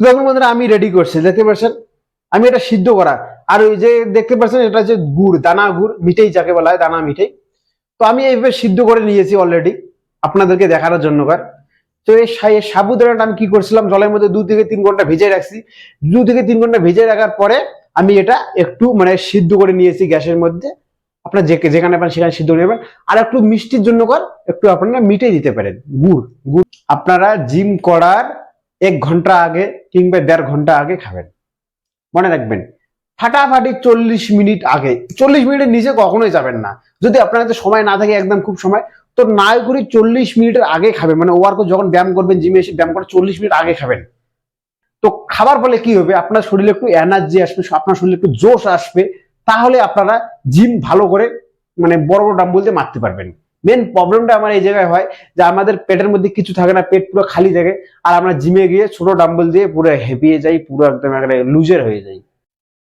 তো দেখুন বন্ধুরা আমি রেডি করছি, দেখতে পাচ্ছেন? আমি এটা সিদ্ধ করা। আর ওই যে দেখতে পাচ্ছেন, এটা যে গুড়, দানা গুড়, মিঠেই যাকে বলা হয়, দানা মিঠেই। তো আমি এইভাবে সিদ্ধ করে নিয়েছি অলরেডি আপনাদেরকে দেখানোর জন্য কার। তো এই সাবুদানাটা আমি কি করছিলাম, জলের মধ্যে দু থেকে তিন ঘণ্টা ভিজে রাখছি। দু থেকে তিন ঘণ্টা ভিজে রাখার পরে আমি এটা একটু মানে সিদ্ধ করে নিয়েছি গ্যাসের মধ্যে। আপনার যে যেখানে পান সেখানে সিদ্ধ করে নেবেন। আর একটু মিষ্টির জন্য কর, একটু আপনারা মিটে দিতে পারেন, গুড় গুড়। আপনারা জিম করার এক ঘণ্টা আগে কিংবা দেড় ঘণ্টা আগে খাবেন। মনে রাখবেন, ফাটাফাটি চল্লিশ মিনিট আগে, চল্লিশ মিনিটের নিচে কখনোই যাবেন না। যদি আপনার কাছে সময় না থাকে, একদম খুব সময়, তো নাই করে চল্লিশ মিনিটের আগে খাবেন। মানে ওয়ার্ক যখন ব্যায়াম করবেন, জিমে এসে ব্যায়াম করে চল্লিশ মিনিট আগে খাবেন। তো খাবার ফলে কি হবে? আপনার শরীরে একটু এনার্জি আসবে, আপনার শরীরে একটু জোশ আসবে, তাহলে আপনারা জিম ভালো করে মানে বড় বড় ডাম্বল দিয়ে মারতে পারবেন। মেন প্রবলেমটা আমার এই জায়গায় হয় যে আমাদের পেটের মধ্যে কিছু থাকে না, পেট পুরো খালি থাকে আর আমরা জিমে গিয়ে ছোট ডাম্বল দিয়ে পুরো হেপিয়ে যাই, পুরো একদম একেবারে লুজের হয়ে যাই।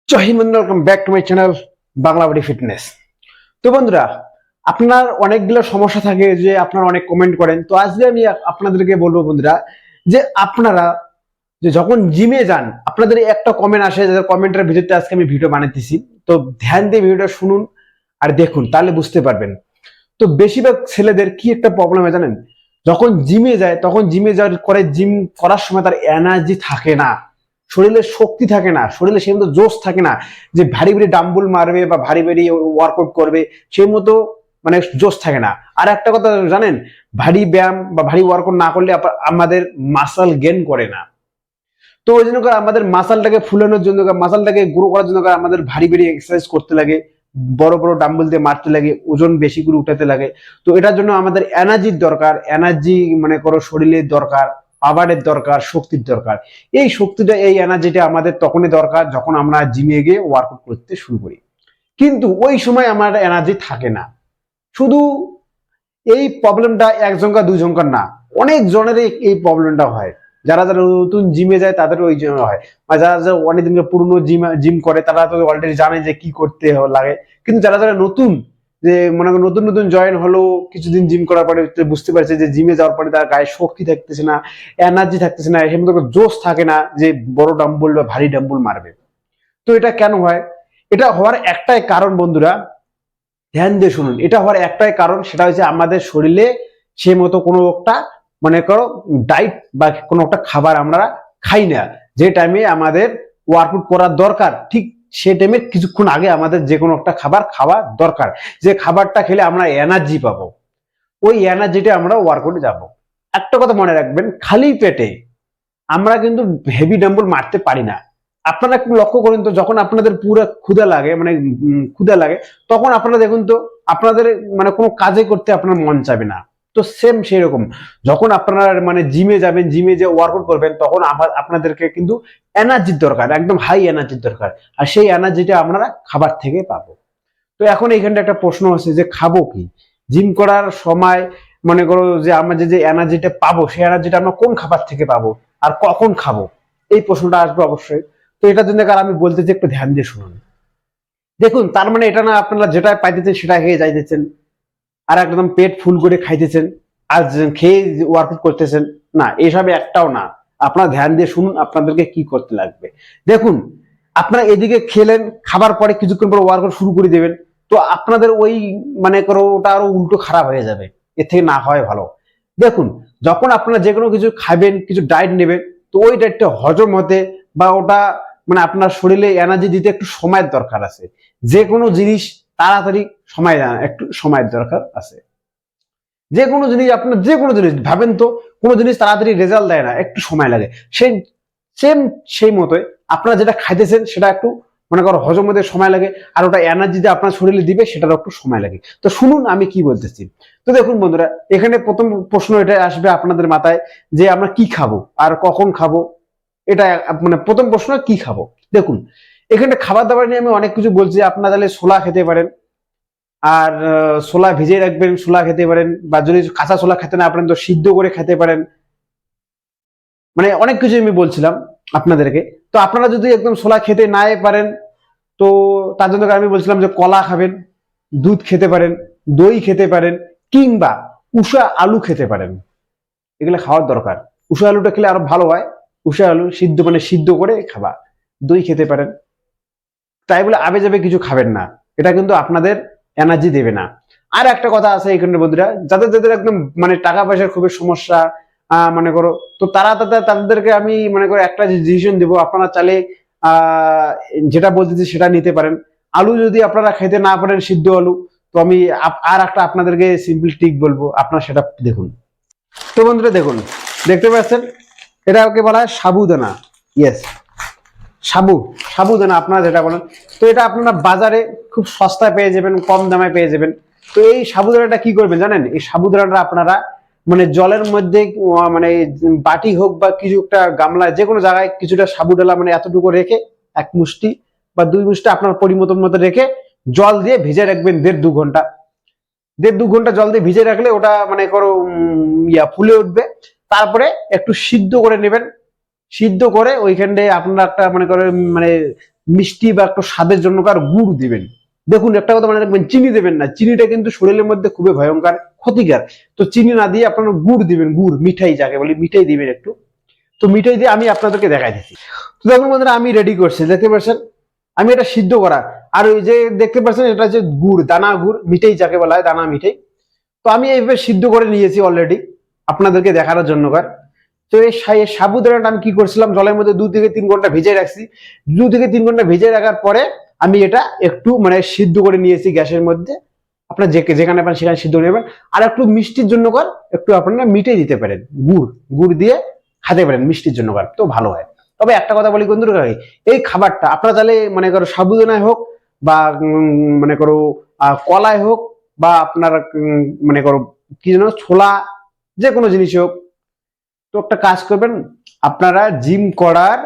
জয় Hind welcome back to my channel Bangla body fitness তো বন্ধুরা, আপনার অনেকগুলো সমস্যা থাকে যে আপনারা অনেক কমেন্ট করেন। তো আজকে আমি আপনাদেরকে বলব বন্ধুরা যে আপনারা যে যখন জিমে যান, আপনাদের একটা কমেন্ট আসে যাদের কমেন্টের ভিতরতে আজকে আমি ভিডিও বানাইতেছি। তো ধ্যান দিয়ে ভিডিওটা শুনুন আর দেখুন, তাহলে বুঝতে পারবেন। তো বেশিরভাগ ছেলেদের কি একটা প্রবলেম হয় জানেন? যখন জিমে যায়, তখন জিমে যাওয়ার করে জিম করার সময় তার এনার্জি থাকে না। শরীরে শক্তি থাকে না, শরীরে সেই মতো জোশ থাকে না যে ভারী ভারী ডাম্বুল মারবে বা ভারী ভারী ওয়ার্কআউট করবে, সেই মতো মানে জোশ থাকে না। আর একটা কথা জানেন, ভারী ব্যায়াম বা ভারী ওয়ার্কআউট না করলে আমাদের মাসাল গেন করে না। তো ওই জন্য আমাদের মাসালটাকে ফুলানোর জন্য মাসালটাকে গ্রো করার জন্য আমাদের ভারী ভারী এক্সারসাইজ করতে লাগে। বড় বড় ডাম্বল দিয়ে মারতে লাগে, ওজন বেশি করে উঠাতে লাগে। তো এটার জন্য আমাদের এনার্জির দরকার এনার্জি মনে করো শরীরের দরকার পাওয়ারের দরকার, শক্তির দরকার। এই শক্তিটা, এই এনার্জিটা আমাদের তখনই দরকার যখন আমরা জিমে গিয়ে ওয়ার্কআউট করতে শুরু করি। কিন্তু ওই সময় আমার এনার্জি থাকে না। শুধু এই প্রবলেমটা একজনকার দুজনকার না, অনেক জনের এই প্রবলেমটা হয়। যারা যারা নতুন জিমে যায় তাদের ওই জন্য হয়। বা যারা যারা অনেকদিন পুরনো জিম জিম করে, তারা তো অলরেডি জানে যে কি করতে লাগে। কিন্তু যারা যারা নতুন, যে মনে করো নতুন নতুন জয়েন হলো, কিছুদিন জিম করার পরে বুঝতে পারছে যে জিমে যাওয়ার পরে তার গায়ে শক্তি থাকতেছে না এনার্জি থাকতেছে না, এর জোশ থাকে না যে বড় ডাম্বুল বা ভারী ডাম্বুল মারবে। তো এটা কেন হয়? এটা হওয়ার একটাই কারণ বন্ধুরা, ধ্যান দিয়ে শুনুন। এটা হওয়ার একটাই কারণ, সেটা হচ্ছে আমাদের শরীরে সে মতো কোনো একটা মনে করো ডাইট বা কোনো একটা খাবার আমরা খাই না। যে টাইমে আমাদের ওয়ার্কআউট করার দরকার, ঠিক সে টাইমে কিছুক্ষণ আগে আমাদের যে কোনো একটা খাবার খাওয়া দরকার। যে খাবারটা খেলে আমরা এনার্জি পাবো। ওই এনার্জিটা আমরা ওয়ার্কআউটে যাব। একটা কথা মনে রাখবেন, খালি পেটে আমরা কিন্তু হেভি ডাম্বল মারতে পারি না। আপনারা একটু লক্ষ্য করেন তো, যখন আপনাদের পুরো ক্ষুদা লাগে মানে ক্ষুদা লাগে, তখন আপনারা দেখুন তো, আপনাদের মানে কোনো কাজে করতে আপনার মন চাবে না। তো সেম সেই রকম যখন আপনারা মানে জিমে যাবেন জিমে যে ওয়ার্কআউট করবেন, তখন আপনাদেরকে কিন্তু এনার্জির দরকার, একদম হাই এনার্জির দরকার। আর সেই এনার্জিটা আপনারা খাবার থেকে পাবো। তো এখন এইখানটা একটা প্রশ্ন আছে যে খাব কি? জিম করার সময় মনে করো যে আমরা যে যে এনার্জিটা পাবো, সেই এনার্জিটা আমরা কোন খাবার থেকে পাবো আর কখন খাব? এই প্রশ্নটা আসবে অবশ্যই। তো এটার জন্য কার আমি বলতে চাই একটু ধ্যান দিয়ে শুনুন। দেখুন, তার মানে এটা না আপনারা যেটা পাইতেছেন সেটা খেয়ে যাইতেছেন। আর একদম পেট ফুল করে খাইতেছেন, আর খেয়ে ওয়ার্কআউট করতেছেন, না, এসবে একটাও না। আপনার ধ্যান দিয়ে শুনুন আপনাদেরকে কি করতে লাগবে। দেখুন, আপনারা এদিকে খেলেন, খাবার পরে কিছুক্ষণ পর ওয়ার্কআউট শুরু করে দেবেন, তো আপনাদের ওই মানে করো, ওটা আরও উল্টো খারাপ হয়ে যাবে। এর থেকে না হয় ভালো। দেখুন, যখন আপনারা যে কোনো কিছু খাবেন, কিছু ডায়েট নেবেন, তো ওই ডায়েটটা হজম হতে বা ওটা মানে আপনার শরীরে এনার্জি দিতে একটু সময়ের দরকার আছে। যে কোনো জিনিস তাড়াতাড়ি সময় একটু সময়ের দরকার আছে। যে কোনো জিনিস আপনার যে কোনো জিনিস, ভাবেন তো, কোনো জিনিস তাড়াতাড়ি রেজাল্ট দেয় না, একটু সময় লাগে। সেই সেম সেই মতোই আপনারা যেটা খাইতেছেন, সেটা একটু, মনে করো, হজম হতে সময় লাগে, আর ওটা এনার্জি যে আপনার শরীরে দিবে, সেটারও একটু সময় লাগে। তো শুনুন, আমি কি বলতেছি। তো দেখুন বন্ধুরা, এখানে প্রথম প্রশ্ন এটা আসবে আপনাদের মাথায়, যে আমরা কি খাব, আর কখন খাব? এটা মানে প্রথম প্রশ্ন, কি খাব? দেখুন, এখানে খাবার দাবার নিয়ে আমি অনেক কিছু বলছি, আপনারা তাহলে ছোলা খেতে পারেন আর ছোলা ভিজিয়ে রাখবেন, ছোলা খেতে পারেন, বা যদি কাঁচা ছোলা খেতে না পারেন, তো সিদ্ধ করে খেতে পারেন। মানে অনেক কিছু আমি বলছিলাম আপনাদেরকে। তো আপনারা যদি একদম ছোলা খেতে নাই পারেন, তো তার জন্য আমি বলছিলাম যে কলা খাবেন, দুধ খেতে পারেন, দই খেতে পারেন, কিংবা উষা আলু খেতে পারেন। এগুলো খাওয়ার দরকার। উষা আলুটা খেলে আরও ভালো হয়। উষা আলু সিদ্ধ মানে সিদ্ধ করে খাবা। দই খেতে পারেন। তাই বলে আবে যাবে কিছু খাবেন না। এটা কিন্তু আপনাদের এনার্জি দেবে না। আর একটা কথা আছে এখানে বন্ধুরা, যাদের যাদের একদম মানে টাকা পয়সার খুবই সমস্যা মনে করো, তো তারা তাদের, তাদেরকে আমি মনে করো একটা ডিসিশন দেবো। আপনারা চালে যেটা বলতেছি সেটা নিতে পারেন। আলু যদি আপনারা খেতে না পারেন সিদ্ধ আলু, তো আমি আর একটা আপনাদেরকে সিম্পল টিক বলব, আপনারা সেটা দেখুন। তো বন্ধুরা দেখুন, দেখতে পাচ্ছেন? এটা ওকে বলা হয় সাবুদানা। ইয়েস সাবু সাবুদানা আপনারা যেটা বলেন। তো এটা আপনারা বাজারে খুব সস্তায় পেয়ে যাবেন, কম দামে পেয়ে যাবেন। তো এই সাবুদানাটা কি করবেন জানেন? এই সাবুদানাটা আপনারা মানে জলের মধ্যে মানে বাটি হোক বা কিছু একটা গামলা যে কোনো জায়গায় কিছুটা সাবুদানা মানে এতটুকু রেখে, এক মুষ্টি বা দুই মুষ্টি আপনার পরিমতন মতো রেখে জল দিয়ে ভিজে রাখবেন দেড় দু ঘণ্টা। দেড় দু ঘণ্টা জল দিয়ে ভিজে রাখলে ওটা মানে করো ইয়া ফুলে উঠবে। তারপরে একটু সিদ্ধ করে নেবেন। সিদ্ধ করে ওইখানে আপনারা একটা মনে করেন মানে মিষ্টি বা একটু স্বাদের জন্য কার গুড় দিবেন। দেখুন, একটা কথা মনে রাখবেন, চিনি দেবেন না। চিনিটা কিন্তু শরীরের মধ্যে খুবই ভয়ঙ্কর ক্ষতিকার তো চিনি না দিয়ে আপনারা গুড় দিবেন, গুড়, মিঠাই যাকে বলি, মিঠাই দিবেন একটু। তো মিঠাই দিয়ে আমি আপনাদেরকে দেখাই দিচ্ছি তো দেখুন বন্ধুরা, আমি রেডি করছি, দেখতে পাচ্ছেন? আমি এটা সিদ্ধ করা। আর ওই যে দেখতে পাচ্ছেন, এটা হচ্ছে গুড়, দানা গুড়, মিঠাই যাকে বলা হয়, দানা মিঠাই। তো আমি এইভাবে সিদ্ধ করে নিয়েছি অলরেডি আপনাদেরকে দেখানোর জন্য কার। তো এই সাবুদানাটা আমি কি করছিলাম? জলের মধ্যে দু থেকে তিন ঘণ্টা ভিজে রাখছি। দু থেকে তিন ঘণ্টা ভিজে রাখার পরে আমি এটা একটু মানে সিদ্ধ করে নিয়েছি গ্যাসের মধ্যে। আপনার যে যেখানে পান সেখানে সিদ্ধ নেবেন। আর একটু মিষ্টির জন্য কর, একটু আপনারা মিটে দিতে পারেন। গুড় গুড় দিয়ে খেতে পারেন মিষ্টির জন্য কর, তো ভালো হয়। তবে একটা কথা বলি বন্ধুরা, এই খাবারটা আপনারা তাহলে মনে করো সাবুদানায় হোক বা মনে করো কলায় হোক বা আপনার মনে করো কি যেন ছোলা যে কোনো জিনিস হোক তো একটা কাজ করবেন, আপনারা জিম করার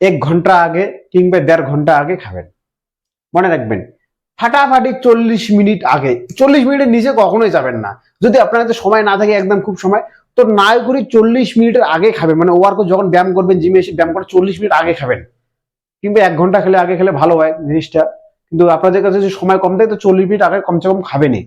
এক ঘণ্টা আগে কিংবা দেড় ঘণ্টা আগে খাবেন। মনে রাখবেন, ফাটাফাটি চল্লিশ মিনিট আগে, চল্লিশ মিনিটের নিচে কখনোই যাবেন না। যদি আপনার কাছে সময় না থাকে, একদম খুব সময়, তো নাই করে চল্লিশ মিনিটের আগে খাবেন। মানে ওয়ার্ক যখন ব্যায়াম করবেন, জিমে এসে ব্যায়াম করে চল্লিশ মিনিট আগে খাবেন। কিংবা এক ঘণ্টা খেলে আগে খেলে ভালো হয় জিনিসটা। কিন্তু আপনাদের কাছে যদি সময় কম থাকে, তো চল্লিশ মিনিট আগে কমসে কম খাবেনই।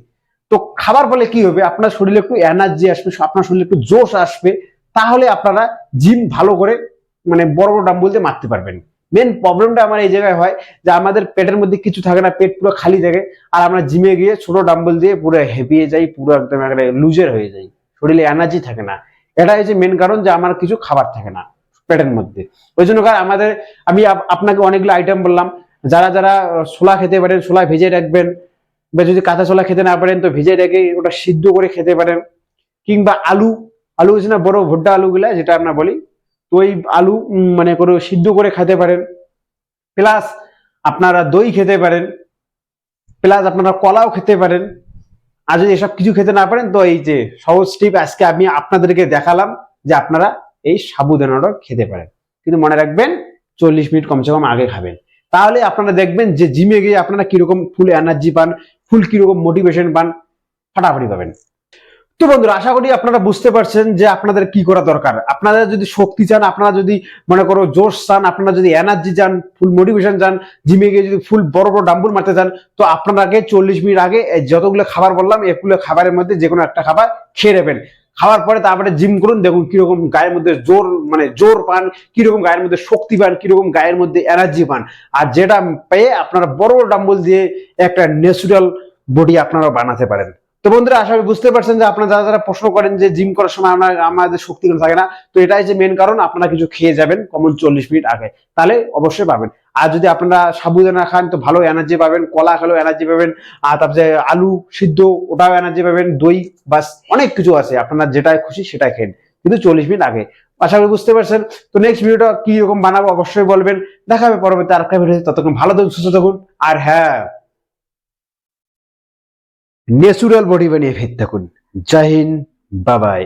তো খাবার ফলে কি হবে? আপনার শরীরে একটু এনার্জি আসবে, আপনার শরীরে একটু জোশ আসবে। তাহলে আপনারা জিম ভালো করে মানে বড় বড় ডাম্বল দিয়ে মারতে পারবেন। মেন প্রবলেমটা আমার এই জায়গায় হয় যে আমাদের পেটের মধ্যে কিছু থাকে না, পেট পুরো খালি থাকে, আর আমরা জিমে গিয়ে ছোট ডাম্বল দিয়ে পুরো হেপিয়ে যাই, পুরো একদম একটা লুজের হয়ে যাই। শরীরে এনার্জি থাকে না। এটা হচ্ছে মেন কারণ যে আমার কিছু খাবার থাকে না পেটের মধ্যে। ওই জন্য আমাদের, আমি আপ- আপনাকে অনেকগুলো আইটেম বললাম। যারা যারা ছোলা খেতে পারেন, ছোলা ভেজে রাখবেন, বা যদি কাঁচা ছোলা খেতে না পারেন, তো ভেজে রেখে ওটা সিদ্ধ করে খেতে পারেন, কিংবা আলু আলু হচ্ছে না বড় ভুট্টা আলুগুলা, যেটা আমরা বলি। তো ওই আলু মানে করে সিদ্ধ করে খেতে পারেন। প্লাস আপনারা দই খেতে পারেন। প্লাস আপনারা কলাও খেতে পারেন। আর যদি এসব কিছু খেতে না পারেন, তো এই যে সহজ টিপ আজকে আমি আপনাদেরকে দেখালাম যে আপনারা এই সাবুদানাটা খেতে পারেন। কিন্তু মনে রাখবেন, চল্লিশ মিনিট কমসে কম আগে খাবেন। তাহলে আপনারা দেখবেন যে জিমে গিয়ে আপনারা কীরকম ফুল এনার্জি পান, ফুল কীরকম মোটিভেশন পান, ফাটাফাটি পাবেন। তো বন্ধুরা, আশা করি আপনারা বুঝতে পারছেন যে আপনাদের কি করা দরকার। আপনারা যদি শক্তি চান, আপনারা যদি মনে করো জোশ চান, আপনারা যদি এনার্জি চান ফুল মোটিভেশন চান জিমে গিয়ে যদি ফুল বড় বড় ডাম্বুল মারতে চান, তো আপনারা আগে চল্লিশ মিনিট আগে যতগুলো খাবার বললাম, এগুলো খাবারের মধ্যে যে কোনো একটা খাবার খেয়ে নেবেন। খাওয়ার পরে তারপরে জিম করুন, দেখুন কীরকম গায়ের মধ্যে জোর মানে জোর পান, কীরকম গায়ের মধ্যে শক্তি পান, কীরকম গায়ের মধ্যে এনার্জি পান। আর যেটা পেয়ে আপনারা বড় বড় ডাম্বল দিয়ে একটা ন্যাচুরাল বডি আপনারা বানাতে পারেন। তো বন্ধুরা করি বুঝতে পারছেন যে আপনারা যারা যারা প্রশ্ন করেন যে জিম করার সময় আমরা আমাদের শক্তি কোনো থাকে না, তো এটাই যে মেন কারণ, আপনারা কিছু খেয়ে যাবেন কমন চল্লিশ মিনিট আগে। তাহলে অবশ্যই পাবেন। আর যদি আপনারা সাবুদানা খান, তো ভালো এনার্জি পাবেন, কলা খেলেও এনার্জি পাবেন, আর তারপরে আলু সিদ্ধ, ওটাও এনার্জি পাবেন, দই, বাস অনেক কিছু আছে, আপনারা যেটাই খুশি সেটাই খেন। কিন্তু চল্লিশ মিনিট আগে। আশা করি বুঝতে পারছেন। তো নেক্সট ভিডিওটা কি রকম বানাবো অবশ্যই বলবেন। দেখা হবে পরবর্তী আরেকটা ভিডিও ততক্ষণ ভালো থাকুন, সুস্থ থাকুন, আর হ্যাঁ। ন্যাচুরাল বডি বানিয়ে ফিট থাকুন জয় হিন্দ বাবাই।